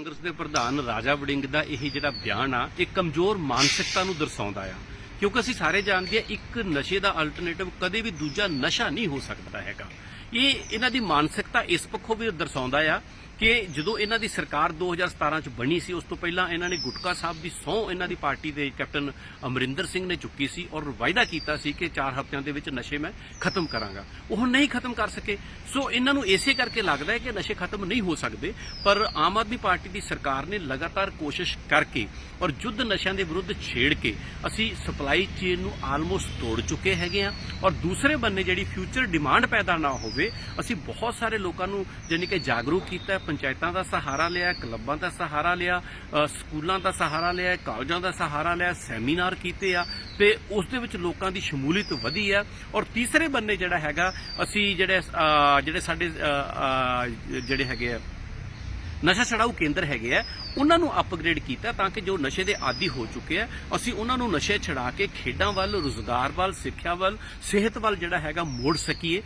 ਕਾਂਗਰਸ ਦੇ ਪ੍ਰਧਾਨ ਰਾਜਾ ਵੜਿੰਗ ਦਾ ਇਹ ਜਿਹੜਾ ਬਿਆਨ ਆ, ਇਹ ਕਮਜ਼ੋਰ ਮਾਨਸਿਕਤਾ ਨੂੰ ਦਰਸਾਉਂਦਾ ਆ। ਕਿਉਂਕਿ ਅਸੀਂ ਸਾਰੇ ਜਾਣਦੇ ਆ, ਇੱਕ ਨਸ਼ੇ ਦਾ ਅਲਟਰਨੇਟਿਵ ਕਦੇ ਵੀ ਦੂਜਾ ਨਸ਼ਾ ਨਹੀਂ ਹੋ ਸਕਦਾ ਹੈਗਾ। ਇਹ ਇਹਨਾਂ ਦੀ ਮਾਨਸਿਕਤਾ ਇਸ ਪੱਖੋਂ ਵੀ ਦਰਸਾਉਂਦਾ ਆ ਕਿ ਜਦੋਂ ਇਹਨਾਂ ਦੀ ਸਰਕਾਰ 2017 ਚ ਬਣੀ ਸੀ, ਉਸ ਤੋਂ ਪਹਿਲਾਂ ਇਹਨਾਂ ਨੇ ਗੁਟਕਾ ਸਾਹਿਬ ਦੀ ਸਹੁੰ ਇਹਨਾਂ ਦੀ ਪਾਰਟੀ ਦੇ ਕੈਪਟਨ ਅਮਰਿੰਦਰ ਸਿੰਘ ਨੇ ਚੁੱਕੀ ਸੀ ਔਰ ਵਾਅਦਾ ਕੀਤਾ ਸੀ ਕਿ 4 ਹਫ਼ਤਿਆਂ ਦੇ ਵਿੱਚ ਨਸ਼ੇ ਮੈਂ ਖਤਮ ਕਰਾਂਗਾ। ਉਹ ਨਹੀਂ ਖਤਮ ਕਰ ਸਕੇ। ਸੋ ਇਹਨਾਂ ਨੂੰ ਇਸੇ ਕਰਕੇ ਲੱਗਦਾ ਹੈ ਕਿ ਨਸ਼ੇ ਖਤਮ ਨਹੀਂ ਹੋ ਸਕਦੇ, ਪਰ ਆਮ ਆਦਮੀ ਪਾਰਟੀ ਦੀ ਸਰਕਾਰ ਨੇ ਲਗਾਤਾਰ ਕੋਸ਼ਿਸ਼ ਕਰਕੇ ਔਰ ਜੁੱਧ ਨਸ਼ਿਆਂ ਦੇ ਵਿਰੁੱਧ ਛੇੜ ਕੇ ਅਸੀਂ ਸਪਲਾਈ ਚੇਨ ਨੂੰ ਆਲਮੋਸਟ ਤੋੜ ਚੁੱਕੇ ਹੈਗੇ ਆ ਔਰ ਦੂਸਰੇ ਬੰਨੇ ਜਿਹੜੀ ਫਿਊਚਰ ਡਿਮਾਂਡ ਪੈਦਾ ਨਾ ਹੋਵੇ ਅਸੀਂ ਬਹੁਤ ਸਾਰੇ ਲੋਕਾਂ ਨੂੰ ਜਾਣੀ ਕਿ ਜਾਗਰੂਕ ਕੀਤਾ, ਪੰਚਾਇਤਾਂ ਦਾ ਸਹਾਰਾ ਲਿਆ, ਕਲੱਬਾਂ ਦਾ ਸਹਾਰਾ ਲਿਆ ਸਕੂਲਾਂ ਦਾ ਸਹਾਰਾ ਲਿਆ, ਕਾਲਜਾਂ ਦਾ ਸਹਾਰਾ ਲਿਆ, ਸੈਮੀਨਾਰ ਕੀਤੇ ਆ ਤੇ ਉਸ ਦੇ ਵਿੱਚ ਲੋਕਾਂ ਦੀ ਸ਼ਮੂਲੀਅਤ ਵਧੀ ਆ। ਔਰ ਤੀਸਰੇ ਬੰਨੇ ਜਿਹੜਾ ਹੈਗਾ, ਅਸੀਂ ਜਿਹੜੇ ਜਿਹੜੇ ਸਾਡੇ ਜਿਹੜੇ ਹੈਗੇ ਆ, ਨਸ਼ਾ ਛਡਾਊ ਕੇਂਦਰ ਹੈਗੇ ਆ, ਉਹਨਾਂ ਨੂੰ ਅਪਗ੍ਰੇਡ ਕੀਤਾ ਤਾਂ ਕਿ ਜੋ ਨਸ਼ੇ ਦੇ ਆਦੀ ਹੋ ਚੁੱਕੇ ਆ, ਅਸੀਂ ਉਹਨਾਂ ਨੂੰ ਨਸ਼ੇ ਛਡਾ ਕੇ ਖੇਡਾਂ ਵੱਲ, ਰੋਜ਼ਗਾਰ ਵੱਲ, ਸਿੱਖਿਆ ਵੱਲ, ਸਿਹਤ ਵੱਲ ਜਿਹੜਾ ਹੈਗਾ ਮੋੜ ਸਕੀਏ।